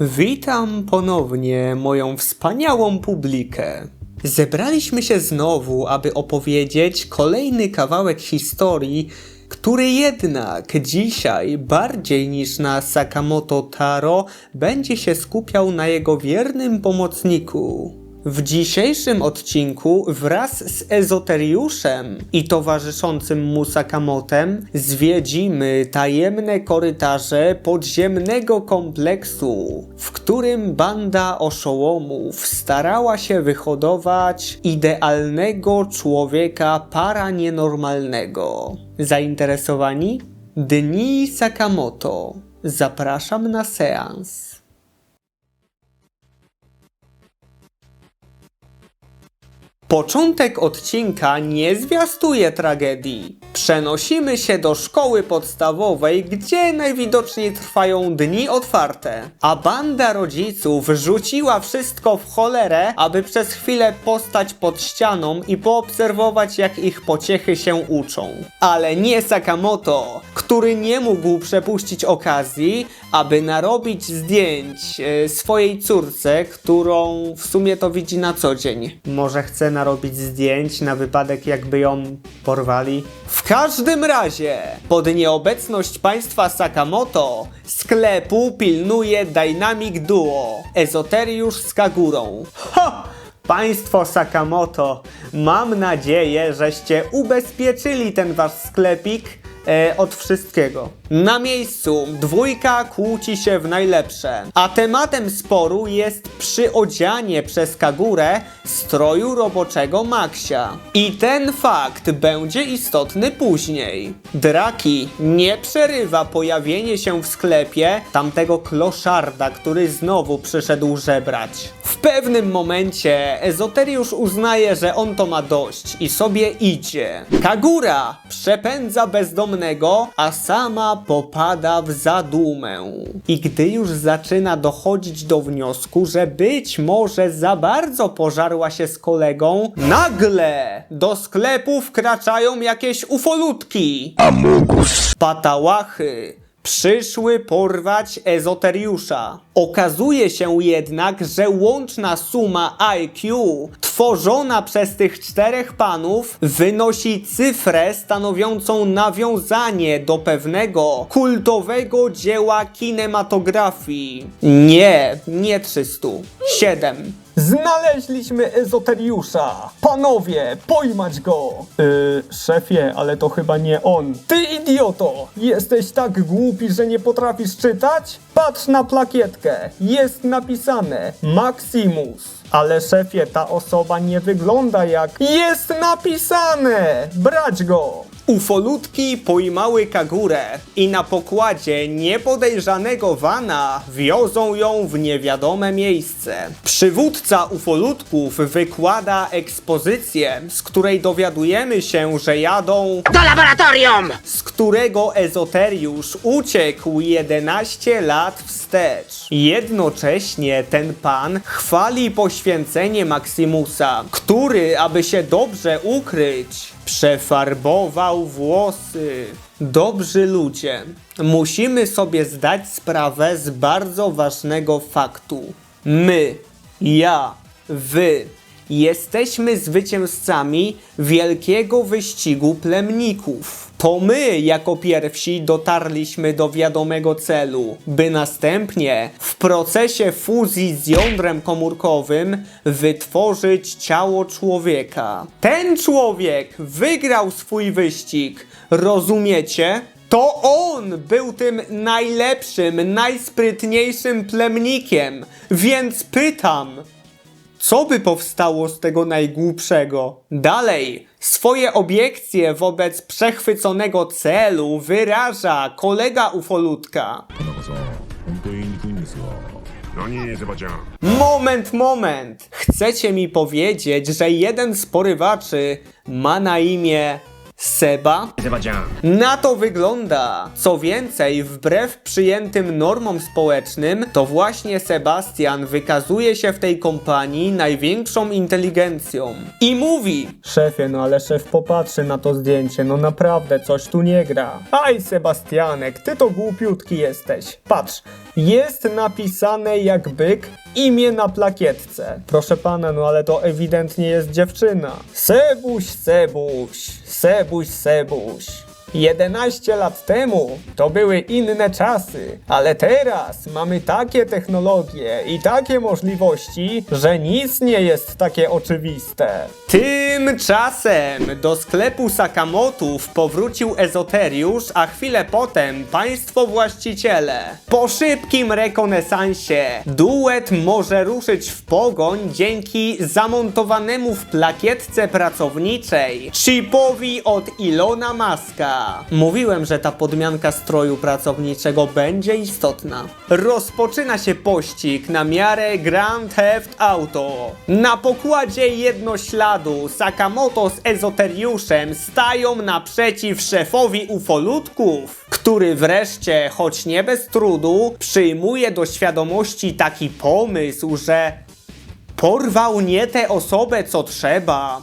Witam ponownie moją wspaniałą publikę. Zebraliśmy się znowu, aby opowiedzieć kolejny kawałek historii, który jednak dzisiaj bardziej niż na Sakamoto Taro będzie się skupiał na jego wiernym pomocniku. W dzisiejszym odcinku wraz z Ezoteriuszem i towarzyszącym mu Sakamotem zwiedzimy tajemne korytarze podziemnego kompleksu, w którym banda oszołomów starała się wyhodować idealnego człowieka paranienormalnego. Zainteresowani? Dni Sakamoto. Zapraszam na seans. Początek odcinka nie zwiastuje tragedii. Przenosimy się do szkoły podstawowej, gdzie najwidoczniej trwają dni otwarte, a banda rodziców rzuciła wszystko w cholerę, aby przez chwilę postać pod ścianą i poobserwować, jak ich pociechy się uczą. Ale nie Sakamoto, który nie mógł przepuścić okazji, aby narobić zdjęć e, swojej córce, którą w sumie to widzi na co dzień. Może chce narobić zdjęć na wypadek, jakby ją porwali? W każdym razie, pod nieobecność państwa Sakamoto, sklepu pilnuje Dynamic Duo, Ezoteriusz z Kagurą. Ha! Państwo Sakamoto, mam nadzieję, żeście ubezpieczyli ten wasz sklepik e, od wszystkiego. Na miejscu dwójka kłóci się w najlepsze, a tematem sporu jest przyodzianie przez Kagurę stroju roboczego Maxia. I ten fakt będzie istotny później. Draki nie przerywa pojawienie się w sklepie tamtego kloszarda, który znowu przyszedł żebrać. W pewnym momencie Ezoteriusz uznaje, że on to ma dość i sobie idzie. Kagura przepędza bezdomnego, a sama popada w zadumę. I gdy już zaczyna dochodzić do wniosku, że być może za bardzo pożarła się z kolegą, nagle do sklepu wkraczają jakieś ufolutki. Patałachy przyszły porwać Ezoteriusza. Okazuje się jednak, że łączna suma IQ tworzona przez tych czterech panów wynosi cyfrę stanowiącą nawiązanie do pewnego kultowego dzieła kinematografii. Nie, nie 300. 7. Znaleźliśmy Ezoteriusza! Panowie, pojmać go! Yy, szefie, ale to chyba nie on. Ty idioto! Jesteś tak głupi, że nie potrafisz czytać? Patrz na plakietkę. Jest napisane Maximus. Ale szefie, ta osoba nie wygląda jak... Jest napisane! Brać go! Ufolutki pojmały Kagurę i na pokładzie niepodejrzanego wana wiozą ją w niewiadome miejsce. Przywódca ufolutków wykłada ekspozycję, z której dowiadujemy się, że jadą Do laboratorium! z którego ezoteriusz uciekł 11 lat wstecz. Jednocześnie ten pan chwali poświęcenie Maximusa, który, aby się dobrze ukryć, przefarbował włosy. Dobrzy ludzie, musimy sobie zdać sprawę z bardzo ważnego faktu. My, ja, wy, Jesteśmy zwycięzcami wielkiego wyścigu plemników. To my jako pierwsi dotarliśmy do wiadomego celu, by następnie w procesie fuzji z jądrem komórkowym wytworzyć ciało człowieka. Ten człowiek wygrał swój wyścig, rozumiecie? To on był tym najlepszym, najsprytniejszym plemnikiem, więc pytam, co by powstało z tego najgłupszego? Dalej, swoje obiekcje wobec przechwyconego celu wyraża kolega ufolutka. Moment, moment! Chcecie mi powiedzieć, że jeden z porywaczy ma na imię Seba. Na to wygląda. Co więcej, wbrew przyjętym normom społecznym, to właśnie Sebastian wykazuje się w tej kompanii największą inteligencją. I mówi: Szefie, no ale szef popatrzy na to zdjęcie, no naprawdę coś tu nie gra. Aj, Sebastianek, ty to głupiutki jesteś. Patrz, jest napisane jak byk imię na plakietce. Proszę pana, no ale to ewidentnie jest dziewczyna. Sebuś, Sebuś. Sebuś, Sebuś. 11 lat temu to były inne czasy, ale teraz mamy takie technologie i takie możliwości, że nic nie jest takie oczywiste. Tymczasem do sklepu Sakamotów powrócił ezoteriusz, a chwilę potem państwo właściciele. Po szybkim rekonesansie duet może ruszyć w pogoń dzięki zamontowanemu w plakietce pracowniczej chipowi od Ilona Maska. Mówiłem, że ta podmianka stroju pracowniczego będzie istotna. Rozpoczyna się pościg na miarę Grand Theft Auto. Na pokładzie jednośladu Sakamoto z ezoteriuszem stają naprzeciw szefowi ufolutków, który wreszcie, choć nie bez trudu, przyjmuje do świadomości taki pomysł, że porwał nie tę osobę co trzeba.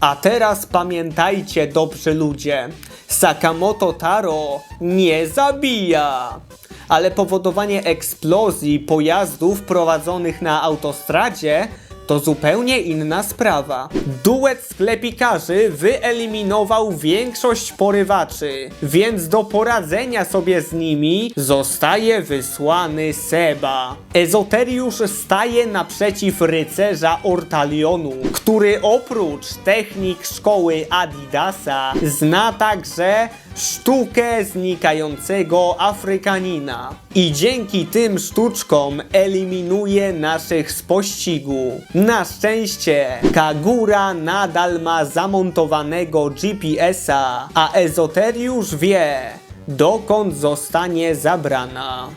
A teraz pamiętajcie, dobrzy ludzie, Sakamoto Taro nie zabija, ale powodowanie eksplozji pojazdów prowadzonych na autostradzie to zupełnie inna sprawa. Duet sklepikarzy wyeliminował większość porywaczy, więc do poradzenia sobie z nimi zostaje wysłany Seba. Ezoteriusz staje naprzeciw rycerza Ortalionu, który oprócz technik szkoły Adidasa zna także sztukę znikającego Afrykanina. I dzięki tym sztuczkom eliminuje naszych z pościgu. Na szczęście Kagura nadal ma zamontowanego GPS-a, a Ezoteriusz wie, dokąd zostanie zabrana.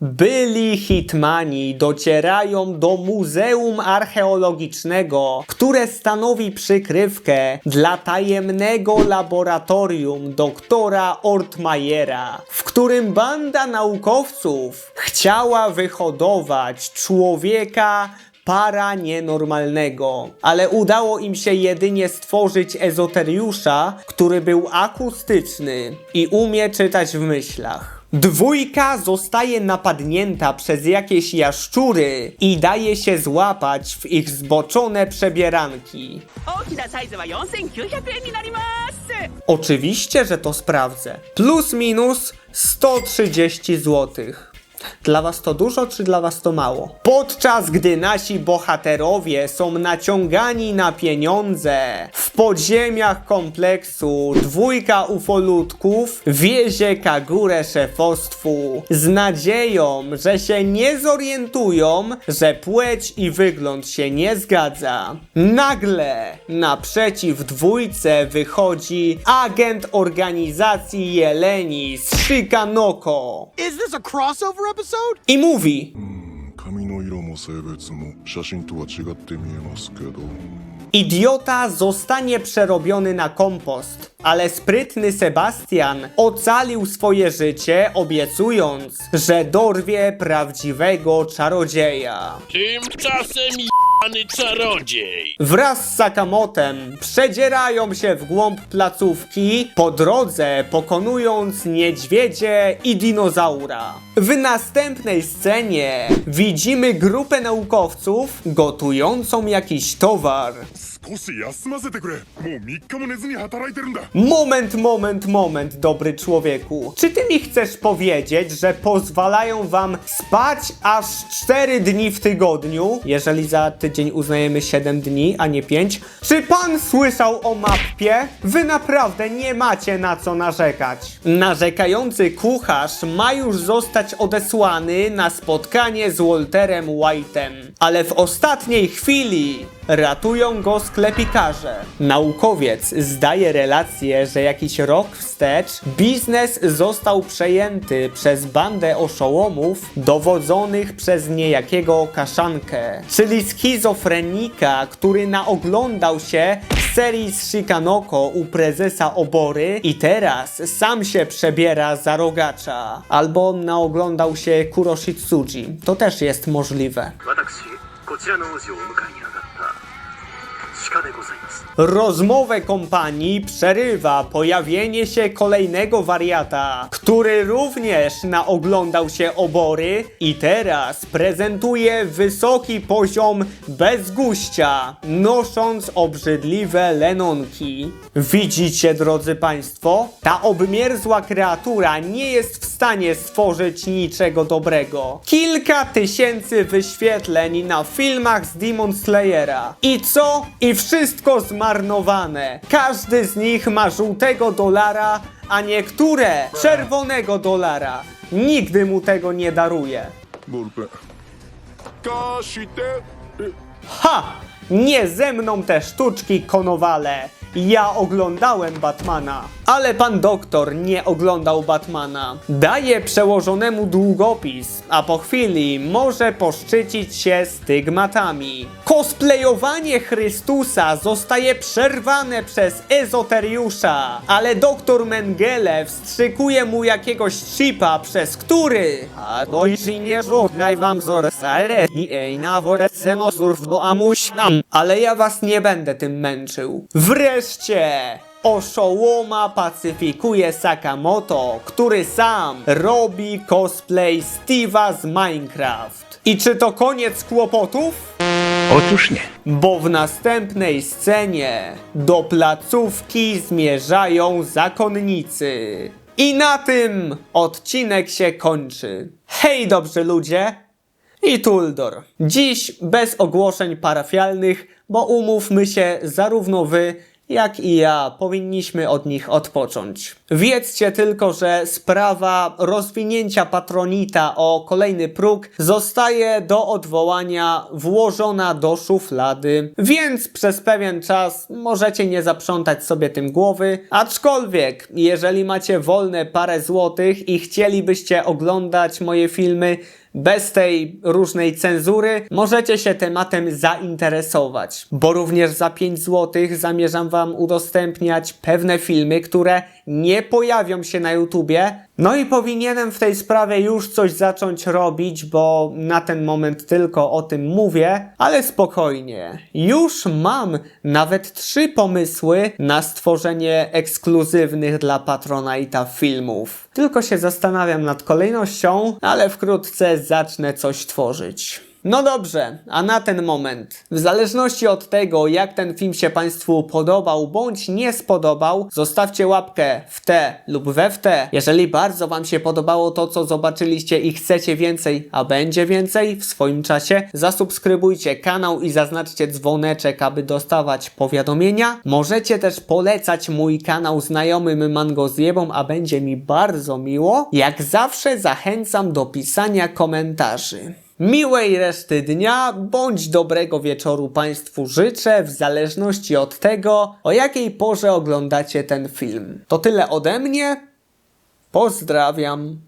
Byli hitmani docierają do Muzeum Archeologicznego, które stanowi przykrywkę dla tajemnego laboratorium doktora Ortmajera, w którym banda naukowców chciała wyhodować człowieka para nienormalnego, ale udało im się jedynie stworzyć ezoteriusza, który był akustyczny i umie czytać w myślach. Dwójka zostaje napadnięta przez jakieś jaszczury i daje się złapać w ich zboczone przebieranki. Oczywiście, że to sprawdzę. Plus minus 130 złotych. Dla was to dużo, czy dla was to mało? Podczas gdy nasi bohaterowie są naciągani na pieniądze, w podziemiach kompleksu dwójka ufolutków wiezie Kagurę szefostwu z nadzieją, że się nie zorientują, że płeć i wygląd się nie zgadza. Nagle naprzeciw dwójce wychodzi agent organizacji Jeleni z Shikanoko Is this a crossover episode? i mówi 髪の色も性別も写真とは違って見えますけど Idiota zostanie przerobiony na kompost, ale sprytny Sebastian ocalił swoje życie, obiecując, że dorwie prawdziwego czarodzieja. Tymczasem jany czarodziej. Wraz z Sakamotem przedzierają się w głąb placówki, po drodze pokonując niedźwiedzie i dinozaura. W następnej scenie widzimy grupę naukowców gotującą jakiś towar. 少し休ませてくれもう3日も寝ずに働いてるんだ Moment, moment, moment, dobry człowieku. Czy ty mi chcesz powiedzieć, że pozwalają wam spać aż 4 dni w tygodniu, jeżeli za tydzień uznajemy 7 dni, a nie 5? Czy pan słyszał o mapie? Wy naprawdę nie macie na co narzekać. Narzekający kucharz ma już zostać odesłany na spotkanie z Walterem White'em, ale w ostatniej chwili ratują go sklepikarze. Naukowiec zdaje relację, że jakiś rok wstecz biznes został przejęty przez bandę oszołomów dowodzonych przez niejakiego kaszankę, czyli schizofrenika, który naoglądał się serii z Shikanoko u prezesa Obory i teraz sam się przebiera za rogacza. Albo naoglądał się Kuroshitsuji. To też jest możliwe. 私こちらの王子をお迎えに Rozmowę kompanii przerywa pojawienie się kolejnego wariata, który również naoglądał się obory i teraz prezentuje wysoki poziom bezguścia, nosząc obrzydliwe lenonki. Widzicie, drodzy Państwo? Ta obmierzła kreatura nie jest w stanie stworzyć niczego dobrego. Kilka tysięcy wyświetleń na filmach z Demon Slayera. I co? I wszystko zmarnowane. Każdy z nich ma żółtego dolara, a niektóre czerwonego dolara. Nigdy mu tego nie daruje. Burpę. Ha! Nie ze mną te sztuczki, konowale. Ja oglądałem Batmana, ale pan doktor nie oglądał Batmana. Daje przełożonemu długopis, a po chwili może poszczycić się stygmatami. Cosplayowanie Chrystusa zostaje przerwane przez ezoteriusza, ale doktor Mengele wstrzykuje mu jakiegoś chipa, przez który... A nie żółkaj wam zorsare i ej na surf do amuśnam. Ale ja was nie będę tym męczył. Wreszcie! Oszołoma pacyfikuje Sakamoto, który sam robi cosplay Steve'a z Minecraft. I czy to koniec kłopotów? Otóż nie Bo w następnej scenie do placówki zmierzają zakonnicy. I na tym odcinek się kończy. Hej, dobrzy ludzie! I Tuldor. Dziś bez ogłoszeń parafialnych, bo umówmy się, zarówno wy, jak i ja powinniśmy od nich odpocząć. Wiedzcie tylko, że sprawa rozwinięcia patronita o kolejny próg zostaje do odwołania włożona do szuflady, więc przez pewien czas możecie nie zaprzątać sobie tym głowy, aczkolwiek jeżeli macie wolne parę złotych i chcielibyście oglądać moje filmy bez tej różnej cenzury możecie się tematem zainteresować, bo również za 5 zł zamierzam Wam udostępniać pewne filmy, które nie pojawią się na YouTubie. No i powinienem w tej sprawie już coś zacząć robić, bo na ten moment tylko o tym mówię, ale spokojnie. Już mam nawet trzy pomysły na stworzenie ekskluzywnych dla Patronite'a filmów. Tylko się zastanawiam nad kolejnością, ale wkrótce zacznę coś tworzyć. No dobrze, a na ten moment, w zależności od tego, jak ten film się Państwu podobał bądź nie spodobał, zostawcie łapkę w te lub we w te. Jeżeli bardzo Wam się podobało to, co zobaczyliście i chcecie więcej, a będzie więcej w swoim czasie, zasubskrybujcie kanał i zaznaczcie dzwoneczek, aby dostawać powiadomienia. Możecie też polecać mój kanał znajomym mangozjebom, a będzie mi bardzo miło. Jak zawsze zachęcam do pisania komentarzy. Miłej reszty dnia bądź dobrego wieczoru Państwu życzę w zależności od tego, o jakiej porze oglądacie ten film. To tyle ode mnie. Pozdrawiam.